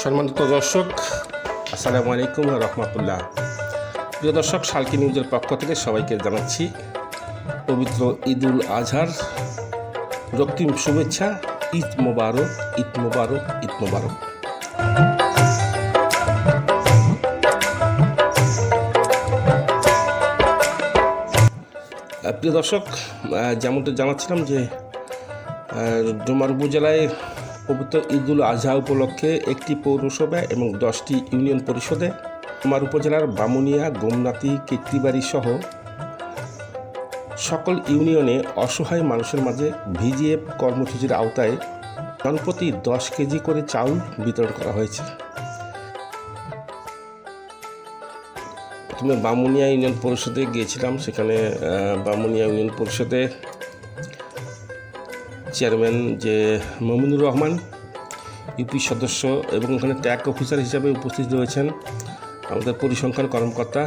সম্মানিত দর্শক, আসসালামু আলাইকুম রহমতুল্লাহ। প্রিয় দর্শক শালকি নিউজের পক্ষ থেকে সবাইকে জানাচ্ছি পবিত্র ঈদুল আজহার। রক্তিম শুভেচ্ছা, ঈদ মোবারক ঈদ মোবারক ঈদ মোবারক। প্রিয় দর্শক যেমনটা জানাচ্ছিলাম যে ডোমার উপজেলায় পবিত্র ঈদুল আজহা উপলক্ষে একটি পৌরসভা এবং দশটি ইউনিয়ন পরিষদে ডোমার উপজেলার বামুনিয়া, গোমনাতি কেট্টিবাড়ি সহ সকল ইউনিয়নে অসহায় মানুষের মাঝে ভিজিএফ কর্মসূচির আওতায় জনপ্রতি দশ কেজি করে চাউল বিতরণ করা হয়েছে। প্রথমে বামুনিয়া ইউনিয়ন পরিষদে গিয়েছিলাম। সেখানে বামুনিয়া ইউনিয়ন পরিষদে চেয়ারম্যান যে মমিনুর রহমান, ইউপি সদস্য এবং ওখানে ট্যাগ অফিসার হিসাবে উপস্থিত রয়েছেন আমাদের পরিসংখ্যান কর্মকর্তা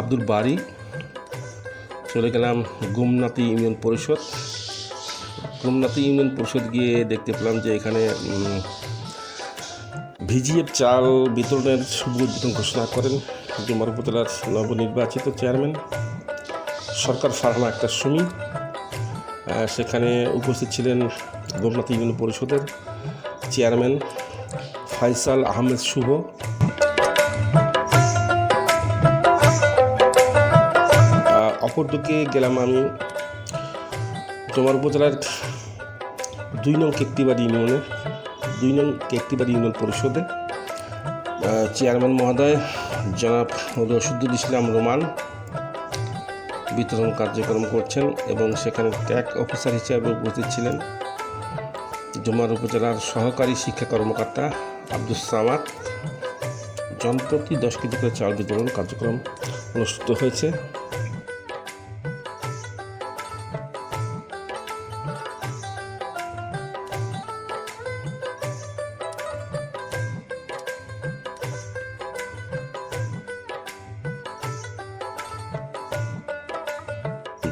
আব্দুল বারি। চলে গেলাম গুমনাতি ইউনিয়ন পরিষদ। গুমনাতি ইউনিয়ন পরিষদ গিয়ে দেখতে পেলাম যে এখানে ভিজিএফ চাল বিতরণের শুভ উদ্বোধন ঘোষণা করেন ডুমার উপজেলার নবনির্বাচিত চেয়ারম্যান। সরকার ফারহানা আক্তার সুমি। সেখানে উপস্থিত ছিলেন গোমনাথ ইউনিয়ন পরিষদের চেয়ারম্যান ফাইসাল আহমেদ শুভ। অপরদিকে গেলাম আমি তোমার উপজেলার দুই নং কেকটিবাড়ি ইউনিয়নে, দুই নং কেকটিবাড়ি ইউনিয়ন পরিষদে। চেয়ারম্যান মহোদয়, জনাব রশিদুল ইসলাম রোমান বিতরণ কার্যক্রম করছেন এবং সেখানে ট্যাগ অফিসার হিসেবে উপস্থিত ছিলেন। জমার উপজেলার সহকারী শিক্ষা কর্মকর্তা আব্দুল সামাদ। জনপ্রতি দশ কেজি করে চাল বিতরণ কার্যক্রম অনুষ্ঠিত হয়েছে।